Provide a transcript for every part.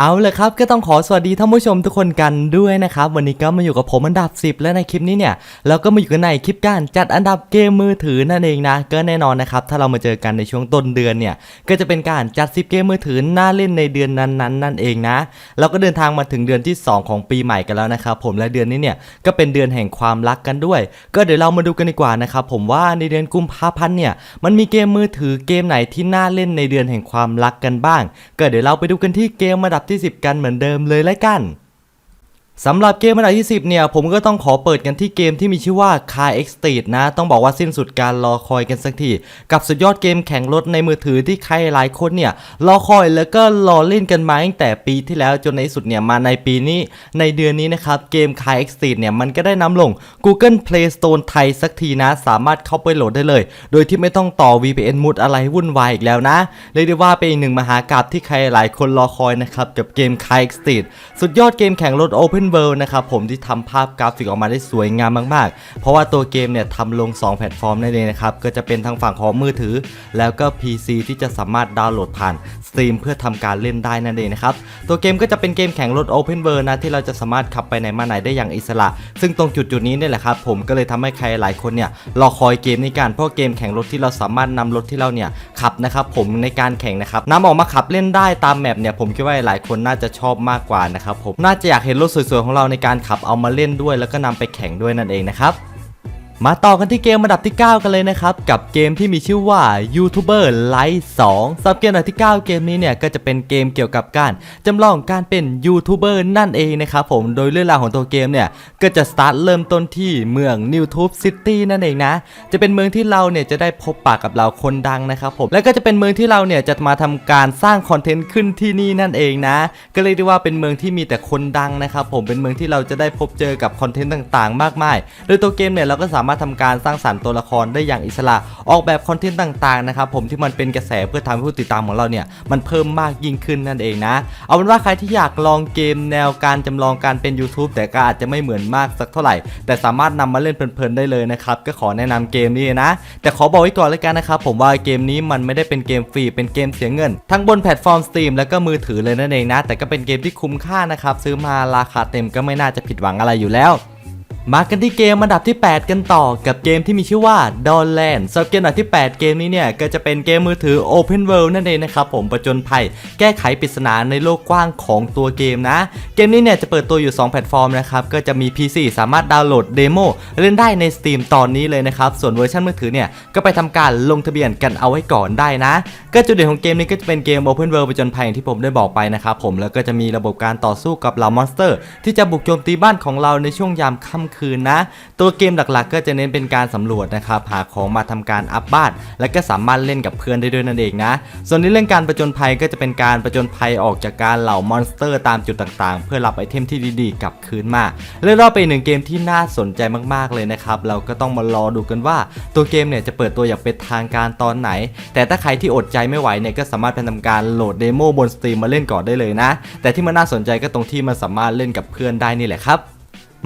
เอาเลยครับก็ต้องขอสวัสดีท่านผู้ชมทุกคนกันด้วยนะครับ วันนี้ก็มาอยู่กับผมอันดับ 10 และในคลิปนี้เนี่ย เราก็มาอยู่กันในคลิปการจัดอันดับเกมมือถือนั่นเองนะ ก็แน่นอนนะครับ ถ้าเรามาเจอกันในช่วงต้นเดือนเนี่ย ก็จะเป็นการจัด 10 เกมมือถือน่าเล่นในเดือนนั้นๆนั่นเองนะ เราก็เดินทางมาถึงเดือนที่ 2 ของปีใหม่กันแล้วนะครับผมและเดือนนี้เนี่ยก็เป็นเดือนแห่งความรักกันด้วย ก็เดี๋ยวเรามาดูกันดีกว่านะครับผมว่าในเดือนกุมภาพันธ์เนี่ยมันมีเกมมือถือเกมไหนที่น่าเล่นในเดือนแห่งความรักกันบ้าง ก็เดี๋ยวเราไปดูกันที่เกมอันดับที่ 10 กันเหมือนเดิมเลยและกัน สำหรับเกมอันดับที่ 10 เนี่ย ผมก็ต้องขอเปิดกันที่เกมที่มีชื่อว่า Car X Street นะ ต้องบอกว่าสิ้นสุดการรอคอยกันสักที กับสุดยอดเกมแข่งรถในมือถือที่ใครหลายคนเนี่ย รอคอยแล้วก็รอเล่นกันมาตั้งแต่ปีที่แล้วจนในสุดเนี่ย มาในปีนี้ในเดือนนี้นะครับ เกม Car X Street เนี่ย มันก็ได้นำลง Google Play Store ไทยสักทีนะ สามารถเข้าไปโหลดได้เลย โดยที่ไม่ต้องต่อ VPN มุดอะไรวุ่นวายอีกแล้วนะเรียกได้ว่าเป็นอีกหนึ่งมหากราบที่ใครหลายคนรอคอยนะครับกับเกม Car X Street สุดยอดเกมแข่งรถ Open World นะครับผมที่ทำภาพกราฟิกออกมาได้สวยงามมากๆ เพราะว่าตัวเกมเนี่ยทำลง 2 แพลตฟอร์มนั่นเองนะครับ ก็จะเป็นทางฝั่งของมือถือ แล้วก็ PC ที่จะสามารถดาวน์โหลดผ่าน สตรีมเพื่อทำการเล่นได้นั่นเองนะครับ ตัวเกมก็จะเป็นเกมแข่งรถ Open World นะที่เราจะสามารถขับไปไหนมาไหนได้อย่างอิสระ ซึ่งตรงจุดจุดนี้เนี่ยแหละครับผมก็เลยทำให้ใครหลายคนเนี่ยรอคอยเกมนี้กันเพราะเกมแข่งรถที่เราสามารถนำรถที่เราเนี่ยขับนะครับผมในการแข่งนะครับนำออกมาขับเล่นได้ตามแมปเนี่ยผมคิดว่าหลายคนน่าจะชอบมากกว่านะครับผมน่าจะอยากเห็นรถสวยๆของเราในการขับเอามาเล่นด้วย แล้วก็นำไปแข่งด้วยนั่นเองนะครับ มาต่อกันที่เกมอันดับที่ 9 กันเลยนะครับ กับเกมที่มีชื่อว่า YouTuber Live 2สำหรับเกมอันดับที่ 9 เกมนี้เนี่ยก็จะเป็นเกมเกี่ยวกับการจำลองการเป็นยูทูบเบอร์นั่นเองนะครับผมโดยเรื่องราวของตัวเกมเนี่ยก็จะสตาร์ทเริ่มต้นที่เมือง YouTube City นั่นเองนะ จะเป็นเมืองที่เราเนี่ยจะได้พบปะกับเราคนดังนะครับผมและก็จะเป็นเมืองที่เราเนี่ยจะมาทำการสร้างคอนเทนต์ขึ้นที่นี่นั่นเองนะ ก็เลยกได้ว่าเป็นเมืองที่มีแต่คนดังนะครับผมเป็นเมืองที่เราจะได้พบเจอกับคอนเทนต์ต่างๆ มากมาย โดยตัวเกมเนี่ยเราก็สามารถทำการสร้างสรรค์ตัวละครได้อย่างอิสระ ออกแบบคอนเทนต์ต่างๆนะครับผมที่มันเป็นกระแสเพื่อทำให้ผู้ติดตามของเราเนี่ยมันเพิ่มมากยิ่งขึ้นนั่นเองนะ เอาเป็นว่าใครที่อยากลองเกมแนวการจำลองการเป็น YouTube แต่ก็อาจจะไม่เหมือนมากสักเท่าไหร่ แต่สามารถนำมาเล่นเพลินๆได้เลยนะครับก็ขอแนะนำเกมนี้นะ แต่ขอบอกไว้ก่อนเลยกันนะครับผมว่าเกมนี้มันไม่ได้เป็นเกมฟรีเป็นเกมเสียเงิน ทั้งบนแพลตฟอร์ม Steam แล้วก็มือถือเลยนั่นเองนะ แต่ก็เป็นเกมที่คุ้มค่านะครับซื้อมาราคาเต็มก็ไม่น่าจะผิดหวังอะไรอยู่แล้ว มากันที่เกมอันดับที่ 8 กันต่อกับเกมที่มีชื่อว่า d o n l a n d สำหรับเกมอันดับที่ 8 เกมนี้เนี่ย ก็จะเป็นเกมมือถือ Open World นั่นเองนะครับผมประจนภัย แก้ไขปริศนาในโลกกว้างของตัวเกมนะ เกมนี้เนี่ย จะเปิดตัวอยู่ 2 แพลตฟอร์มนะครับ ก็จะมี PC สามารถดาวน์โหลดเดโมเล่นได้ใน Steam ตอนนี้เลยนะครับ ส่วนเวอร์ชันมือถือเนี่ย ก็ไปทำการลงทะเบียนกันเอาไว้ก่อนได้นะ ก็จุดเด่นของเกมนี้ก็จะเป็นเกม Open World ประจนภัยอย่างที่ผมได้บอกไปนะครับผมแล้วก็จะมีระบบการต่อสู้กับเหล่ามอนสเตอร์ ที่จะบุกโจมตีบ้านของเราในช่วงยามค่ำคืนนะ ตัวเกมหลักๆ ก็จะเน้นเป็นการสำรวจนะครับหาของมาทำการอัพบ้าน และก็สามารถเล่นกับเพื่อนได้ด้วยนั่นเองนะ ส่วนในเรื่องการประจนภัยก็จะเป็นการประจนภัยออกจากการเหล่ามอนสเตอร์ตามจุดต่างๆ เพื่อรับไอเทมที่ดีๆกลับคืนมาเรียกได้ว่าเป็นหนึ่งเกมที่น่าสนใจมากๆเลยนะครับเราก็ต้องมารอดูกันว่า ตัวเกมเนี่ยจะเปิดตัวอย่างเป็นทางการตอนไหน แต่ถ้าใครที่อดใจไม่ไหวเนี่ยก็สามารถไปทำการโหลดเดโมบนสตรีมมาเล่นก่อนได้เลยนะ แต่ที่มันน่าสนใจก็ตรงที่มันสามารถเล่นกับเพื่อนได้นี่แหละครับ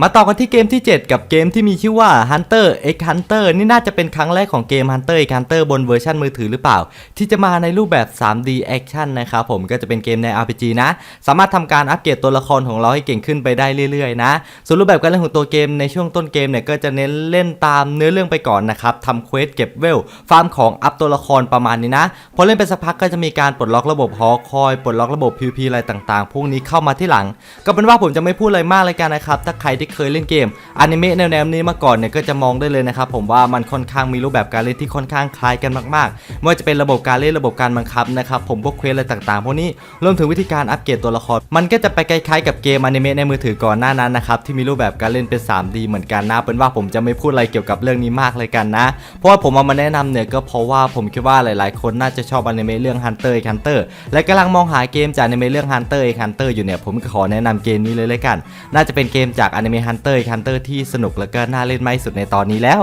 มาต่อกันที่เกมที่ 7 กับเกมที่มีชื่อว่า Hunter x Hunter นี่น่าจะเป็นครั้งแรกของเกม Hunter x Hunter บนเวอร์ชันมือถือหรือเปล่า ที่จะมาในรูปแบบ 3D Action นะครับผมก็จะเป็นเกมใน RPG นะ สามารถทำการอัปเกรดตัวละครของเราให้เก่งขึ้นไปได้เรื่อยๆนะ ส่วนรูปแบบการเล่นของตัวเกมในช่วงต้นเกมเนี่ยก็จะเน้นเล่นตามเนื้อเรื่องไปก่อนนะครับทำเควสเก็บเวล ฟาร์มของอัพตัวละครประมาณนี้นะ พอเล่นไปสักพักก็จะมีการปลดล็อกระบบหอคอยปลดล็อกระบบ PVP อะไรต่างๆ พวกนี้เข้ามาที่หลัง ก็เป็นว่าผมจะไม่พูดอะไรมากเลยกันนะครับถ้าใครที่เคยเล่นเกมอนิเมะแนวๆนี้มาก่อนเนี่ยก็จะมองได้เลยนะครับผมว่ามันค่อนข้างมีรูปแบบการเล่นที่ค่อนข้างคล้ายกันมากๆ ไม่ว่าจะเป็นระบบการเล่นระบบการบังคับนะครับผมพวกเควสอะไรต่างๆพวกนี้รวมถึงวิธีการอัปเกรดตัวละคร มันก็จะไปคล้ายๆกับเกมอนิเมะในมือถือก่อนหน้านั้นนะครับที่มีรูปแบบการเล่นเป็น 3D เหมือนกันนะเป็นว่าผมจะไม่พูดอะไรเกี่ยวกับเรื่องนี้มากเลยกันนะ เพราะว่าผมเอามาแนะนำเนี่ยก็เพราะว่าผมคิดว่าหลายๆ คนน่าจะชอบอนิเมะเรื่อง Hunter x Hunter และกำลังมองหาเกมจากอนิเมะเรื่อง Hunter x Hunter อยู่เนี่ยผมก็ขอแนะนำเกมนี้เลยเลยกัน น่าจะเป็นเกมจากอนิเมะ Hunter x Hunter ที่สนุกและก็น่าเล่นมากที่สุดในตอนนี้แล้ว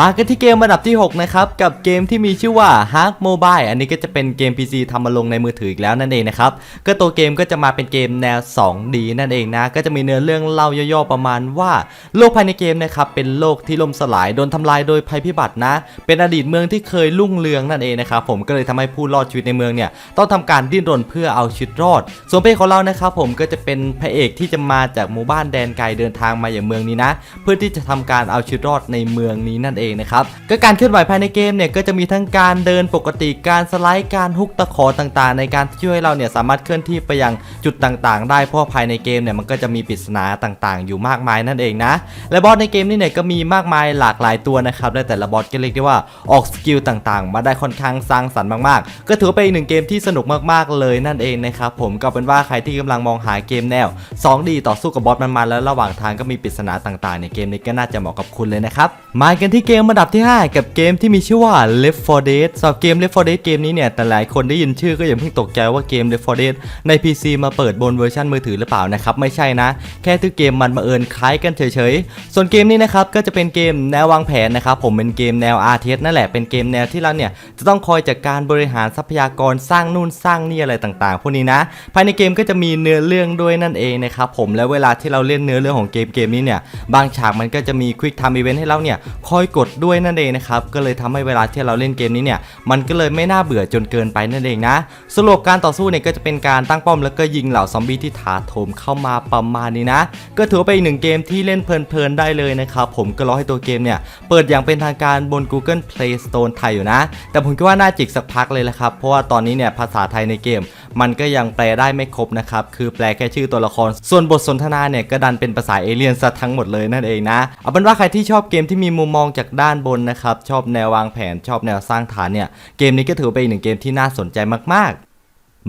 มากันที่เกมระดับที่ 6 นะครับ กับเกมที่มีชื่อว่า Hark Mobile อันนี้ก็จะเป็นเกม PC ทำมาลงในมือถืออีกแล้วนั่นเองนะครับ ก็ตัวเกมก็จะมาเป็นเกมแนว 2D นั่นเองนะ ก็จะมีเนื้อเรื่องเล่าย่อๆประมาณว่า โลกภายในเกมนะครับ เป็นโลกที่ล่มสลายโดนทำลายโดยภัยพิบัตินะ เป็นอดีตเมืองที่เคยรุ่งเรืองนั่นเองนะครับผมก็เลยทำให้ผู้รอดชีวิตในเมืองเนี่ยต้องทำการดิ้นรนเพื่อเอาชีวิตรอด ส่วนเพลงของเรานะครับผมก็จะเป็นพระเอกที่จะมาจากหมู่บ้านแดนไกลเดินทางมาอย่างเมืองนี้นะ เพื่อที่จะทำการเอาชีวิตรอดในเมืองนี้นั่นเองนะครับก็การเคลื่อนไหวภายในเกมเนี่ยก็จะมีทั้งการเดินปกติการสไลด์การฮุกตะขอต่างๆ ในการช่วยเราเนี่ยสามารถเคลื่อนที่ไปยังจุดต่างๆ ได้เพราะภายในเกมเนี่ยมันก็จะมีปริศนาต่างๆ อยู่มากมายนั่นเองนะ และบอสในเกมนี้เนี่ยก็มีมากมายหลากหลายตัวนะครับและแต่ละบอสก็เรียกได้ว่าออกสกิลต่างๆ มาได้ค่อนข้างสร้างสรรค์มากๆ ก็ถือเป็นอีกหนึ่งเกมที่สนุกมากๆเลยนั่นเองนะครับผมก็เป็นว่าใครที่กำลังมองหาเกมแนว 2D ต่อสู้กับบอสมันๆแล้วระหว่างทางก็มีปริศนาต่างๆ ในเกมนี้ก็น่าจะเหมาะกับคุณเลยนะครับมากันที่เกมระดับที่ 5 กับเกมที่มีชื่อว่า Left 4 Dead สำหรับเกม Left 4 Dead เกมนี้เนี่ยแต่หลายคนได้ยินชื่อก็อย่าเพิ่งตกใจว่าเกม Left 4 Dead ใน PC มาเปิดบนเวอร์ชันมือถือหรือเปล่านะครับไม่ใช่นะ แค่ที่เกมมันมาเอิญคล้ายกันเฉยๆ ส่วนเกมนี้นะครับก็จะเป็นเกมแนววางแผนนะครับผมเป็นเกมแนว RTS นั่นแหละเป็นเกมแนวที่เราเนี่ยจะต้องคอยจัดการบริหารทรัพยากรสร้างนู่นสร้างนี่อะไรต่างๆ พวกนี้นะ ภายในเกมก็จะมีเนื้อเรื่องด้วยนั่นเองนะครับผมแล้วเวลาที่เราเล่นเนื้อเรื่องของเกมเกมนี้เนี่ยบางฉากมันก็จะมีควิกไทม์อีเวนต์ให้เราเนี่ยคอยกดด้วยนั่นเองนะครับก็เลยทำให้เวลาที่เราเล่นเกมนี้เนี่ยมันก็เลยไม่น่าเบื่อจนเกินไปนั่นเองนะสรุปการต่อสู้เนี่ยก็จะเป็นการตั้งป้อมแล้วก็ยิงเหล่าซอมบี้ที่ถาโถมเข้ามาประมาณนี้นะ ก็ถือว่าเป็นอีกหนึ่งเกมที่เล่นเพลินๆได้เลยนะครับผมก็รอให้ตัวเกมเนี่ยเปิดอย่างเป็นทางการบน Google Play Store ไทยอยู่นะ แต่ผมคิดว่าน่าจิกสักพักเลยละครับเพราะว่าตอนนี้เนี่ยภาษาไทยในเกม มันก็ยังแปลได้ไม่ครบนะครับ คือแปลแค่ชื่อตัวละคร ส่วนบทสนทนาเนี่ยก็ดันเป็นภาษาเอเลี่ยนซะทั้งหมดเลยนั่นเองนะ เอาเป็นว่าใครที่ชอบเกมที่มีมุมมองจากด้านบนนะครับ ชอบแนววางแผน ชอบแนวสร้างฐานเนี่ย เกมนี้ก็ถือเป็นอีกหนึ่งเกมที่น่าสนใจมากๆ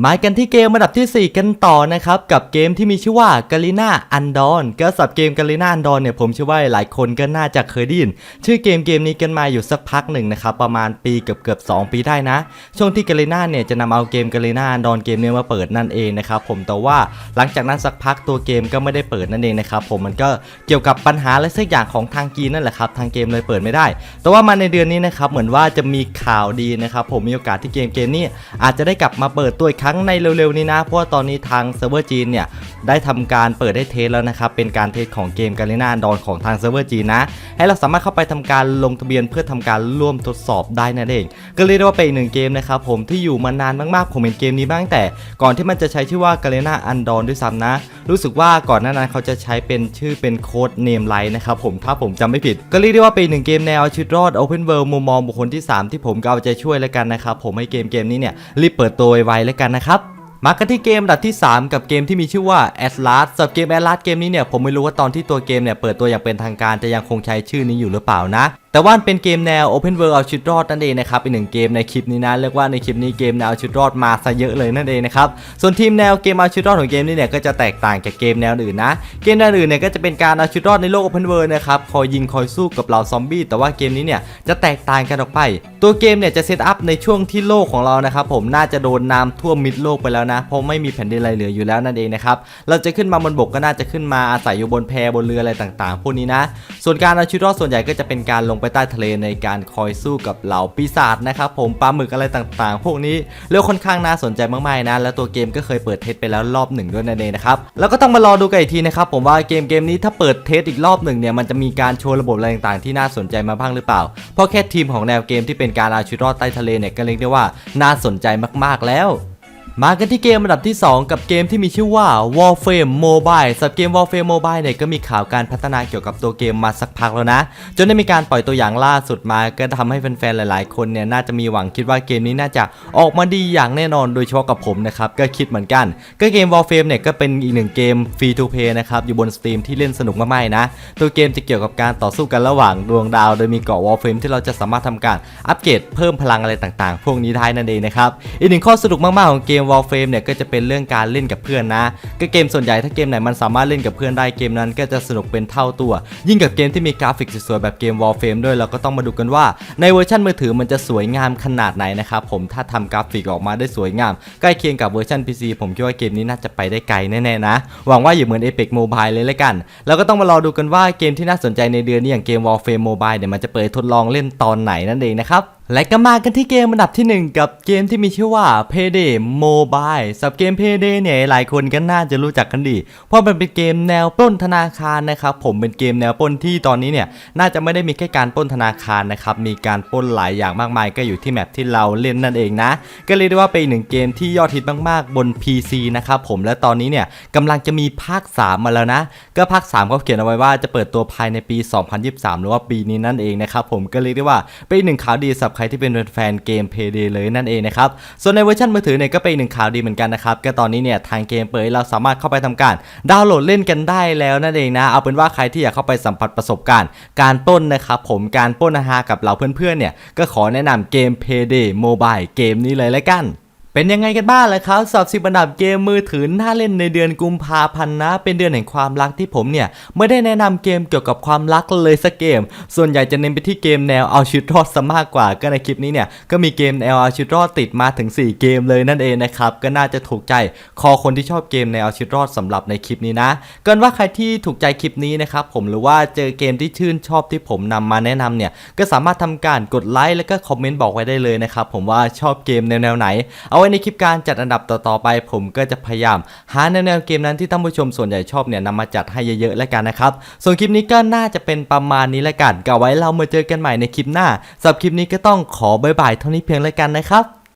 มากันที่เกมระดับที่ 4 กันต่อนะครับ กับเกมที่มีชื่อว่า g a l i n a Undon ก็สับเกม g a l i n a Undon เนี่ยผมเชื่อว่าหลายคนก็น่าจะเคยได้ยิน ชื่อเกมเกมนี้กันมาอยู่สักพักหนึ่งนะครับ ประมาณปีเกือบเกือบ2ปีได้นะ ช่วงที่ g a l i n a เนี่ยจะนำเอาเกม g a l i n a Undon เกมนี้มาเปิดนั่นเองนะครับผมแต่ว่าหลังจากนั้นสักพักตัวเกมก็ไม่ได้เปิดนั่นเองนะครับผมมันก็เกี่ยวกับปัญหาอะไรสักอย่างของทางจีนนั่นแหละครับทางเกมเลยเปิดไม่ได้ แต่ว่ามาในเดือนนี้นะครับเหมือนว่าจะมีข่าวดีนะครับผมมีโอกาสที่เกมเกมนี้อาจจะได้กลับมาเปิดตัวอีกรั้งในเร็วๆนี้นะ เพราะว่าตอนนี้ทางเซิร์ฟเวอร์จีนเนี่ย ได้ทำการเปิดได้เทสแล้วนะครับ เป็นการเทสของเกมกาลินาดอนของทางเซิร์ฟเวอร์จีนนะ ให้เราสามารถเข้าไปทำการลงทะเบียนเพื่อทำการร่วมทดสอบได้นั่นเอง ก็เรียกได้ว่าเป็นอีกหนึ่งเกมนะครับผมที่อยู่มานานมากๆ ผมเห็นเกมนี้มาตั้งแต่ ก่อนที่มันจะใช้ชื่อว่ากาลินาอันดอนด้วยซ้ำนะ รู้สึกว่าก่อนหน้านั้นเขาจะใช้เป็นชื่อเป็นโค้ดเนมไลน์นะครับผมถ้าผมจำไม่ผิด ก็เรียกได้ว่าเป็นหนึ่งเกมแนวชีวิตรอด Open World มุมมองบุคคลที่ 3 ที่ผมก็เอาใจช่วยแล้วกันนะครับผมให้เกมเกมนี้เนี่ยรีบเปิดตัวไวๆแล้วกันนะครับ มากันที่เกมดัดที่ 3 กับเกมที่มีชื่อว่า Atlas สำหรับเกม Atlas เกมนี้เนี่ยผมไม่รู้ว่าตอนที่ตัวเกมเนี่ยเปิดตัวอย่างเป็นทางการจะยังคงใช้ชื่อนี้อยู่หรือเปล่านะ แต่ว่านเป็นเกมแนว Open World เอาชีวิตรอดนั่นเองนะครับเป็นหนึ่งเกมในคลิปนี้นะเรียกว่าในคลิปนี้เกมแนวเอาชีวิตรอดมาซะเยอะเลยนั่นเองนะครับส่วนทีมแนวเกมเอาชีวิตรอดของเกมนี้เนี่ยก็จะแตกต่างจากเกมแนวอื่นนะ เกมแนวอื่นเนี่ยก็จะเป็นการเอาชีวิตรอดในโลก Open World นะครับคอยยิงคอยสู้กับเหล่าซอมบี้แต่ว่าเกมนี้เนี่ยจะแตกต่างกันออกไป ตัวเกมเนี่ยจะเซตอัพในช่วงที่โลกของเรานะครับผมน่าจะโดนน้ำท่วมมิดโลกไปแล้วนะเพราะไม่มีแผ่นดินอะไรเหลืออยู่แล้วนั่นเองนะครับเราจะขึ้นมาบนบกก็น่าจะขึ้นมาอาศัยอยู่บนแพบนเรืออะไรต่าง ๆ พวกนี้นะ ส่วนการเอาชีวิตรอดส่วนใหญ่ก็จะเป็นการลงไปใต้ทะเลในการคอยสู้กับเหล่าปีศาจนะครับผมปลาหมึกอะไรต่างๆ พวกนี้เรื่องค่อนข้างน่าสนใจมากๆนะแล้วตัวเกมก็เคยเปิดเทสไปแล้วรอบหนึ่งด้วยนั่นเองนะครับแล้วก็ต้องมารอดูกันอีกทีนะครับผมว่าเกมเกมนี้ถ้าเปิดเทสอีกรอบหนึ่งเนี่ยมันจะมีการโชว์ระบบอะไรต่างๆที่น่าสนใจมาบ้างหรือเปล่า เพราะแค่ทีมของแนวเกมที่เป็นการเอาชีวิตรอดใต้ทะเลเนี่ยก็เรียกได้ว่าน่าสนใจมากๆแล้ว มากันที่เกมอันดับที่ 2 กับเกมที่มีชื่อว่า Warframe Mobile สำหรับเกม Warframe Mobile เนี่ยก็มีข่าวการพัฒนาเกี่ยวกับตัวเกมมาสักพักแล้วนะ จนได้มีการปล่อยตัวอย่างล่าสุดมา ก็ทำให้แฟนๆ หลายๆ คนเนี่ยน่าจะมีหวังคิดว่าเกมนี้น่าจะออกมาดีอย่างแน่นอนโดยเฉพาะกับผมนะครับ ก็คิดเหมือนกัน ก็เกม Warframe เนี่ยก็เป็นอีกหนึ่งเกม Free to Play นะครับ อยู่บน Steam ที่เล่นสนุกมากๆนะ ตัวเกมจะเกี่ยวกับการต่อสู้กันระหว่างดวงดาว โดยมีเกาะ Warframe ที่เราจะสามารถทำการอัปเกรดเพิ่มพลังอะไรต่างๆ พวกนี้ได้นั่นเองนะครับอีกหนึ่งข้อสนุกมากๆของเกม Warframe เนี่ยก็จะเป็นเรื่องการเล่นกับเพื่อนนะ ก็เกมส่วนใหญ่ถ้าเกมไหนมันสามารถเล่นกับเพื่อนได้เกมนั้น ก็จะสนุกเป็นเท่าตัว ยิ่งกับเกมที่มีกราฟิกสวยๆแบบเกม Warframe ด้วยเราก็ต้องมาดูกันว่าในเวอร์ชันมือถือมันจะสวยงามขนาดไหนนะครับผมถ้าทำกราฟิกออกมาได้สวยงาม ใกล้เคียงกับเวอร์ชัน PC ผมคิดว่าเกมนี้น่าจะไปได้ไกลแน่ๆนะหวังว่าอย่าเหมือน Apex Mobile เลยละกันแล้วก็ต้องมารอดูกันว่าเกมที่น่าสนใจในเดือนนี้อย่างเกม Warframe Mobile เนี่ยมันจะเปิดทดลองเล่นตอนไหนนั่นเองนะครับ และก็มากันที่เกมอันดับทีหนึ่1 กับเกมที่มีชื่อว่า Payday Mobile สับเกม Payday เนี่ยหลายคนก็น่าจะรู้จักกันดี เพราะมันเป็นเกมแนวปล้นธนาคารนะครับผมเป็นเกมแนวปล้นที่ตอนนี้เนี่ยน่าจะไม่ได้มีแค่การปล้นธนาคารนะครับมีการปล้นหลายอย่างมากมายก็อยู่ที่แมปที่เราเล่นนั่นเองนะ ก็เรียกได้ว่าเป็นหนึ่งเกมที่ยอดฮิตมากๆบน PC นะครับผมและตอนนี้เนี่ยกำลังจะมีภาค 3 มาแล้วนะ ก็ภาค3เขาเขียนเอาไว้ว่าจะเปิดตัวภายในปี 2023 หรือว่าปีนี้นั่นเองนะครับผมก็เรียกได้ว่าเป็นหนึ่งข่าวดีสับใครที่เป็นแฟนเกม Payday เลยนั่นเองนะครับ ส่วนในเวอร์ชันมือถือเนี่ยก็เป็นหนึ่งข่าวดีเหมือนกันนะครับ ก็ตอนนี้เนี่ยทางเกมเปิดเราสามารถเข้าไปทำการ ดาวน์โหลดเล่นกันได้แล้วนั่นเองนะ เอาเป็นว่าใครที่อยากเข้าไปสัมผัสประสบการณ์ การป้นนะครับผมการป้นอาหารกับเราเพื่อนๆเนี่ยก็ขอแนะนำเกม Payday Mobile เกมนี้เลยละกัน เป็นยังไงกันบ้างล่ะครับสำหรับสิบอันดับเกมมือถือน่าเล่นในเดือนกุมภาพันธ์นะ เป็นเดือนแห่งความรักที่ผมเนี่ยไม่ได้แนะนำเกมเกี่ยวกับความรักเลยสักเกม ส่วนใหญ่จะเน้นไปที่เกมแนวเอาชีวิตรอดซะมากกว่า ก็ในคลิปนี้เนี่ยก็มีเกมแนวเอาชีวิตรอดติดมาถึง 4 เกมเลยนั่นเองนะครับก็น่าจะถูกใจคอคนที่ชอบเกมแนวเอาชีวิตรอดสำหรับในคลิปนี้นะเกินว่าใครที่ถูกใจคลิปนี้นะครับผมหรือว่าเจอเกมที่ชื่นชอบที่ผมนำมาแนะนำเนี่ยก็สามารถทำการกดไลค์แล้วก็คอมเมนต์บอกไว้ได้เลยนะครับผมว่าชอบเกมแนวไหนเอาว้ในคลิปการจัดอันดับต่อๆไป ผมก็จะพยายาม หาแนวเกมนั้นที่ท่านผู้ชมส่วนใหญ่ชอบเนี่ยนำมาจัดให้เยอะๆแล้วกันนะครับ ส่วนคลิปนี้ก็น่าจะเป็นประมาณนี้แล้วกันก็ไว้เรามาเจอกันใหม่ในคลิปหน้าสำหรับคลิปนี้ก็ต้องขอบายบายเท่านี้เพียงแล้วกันนะครับ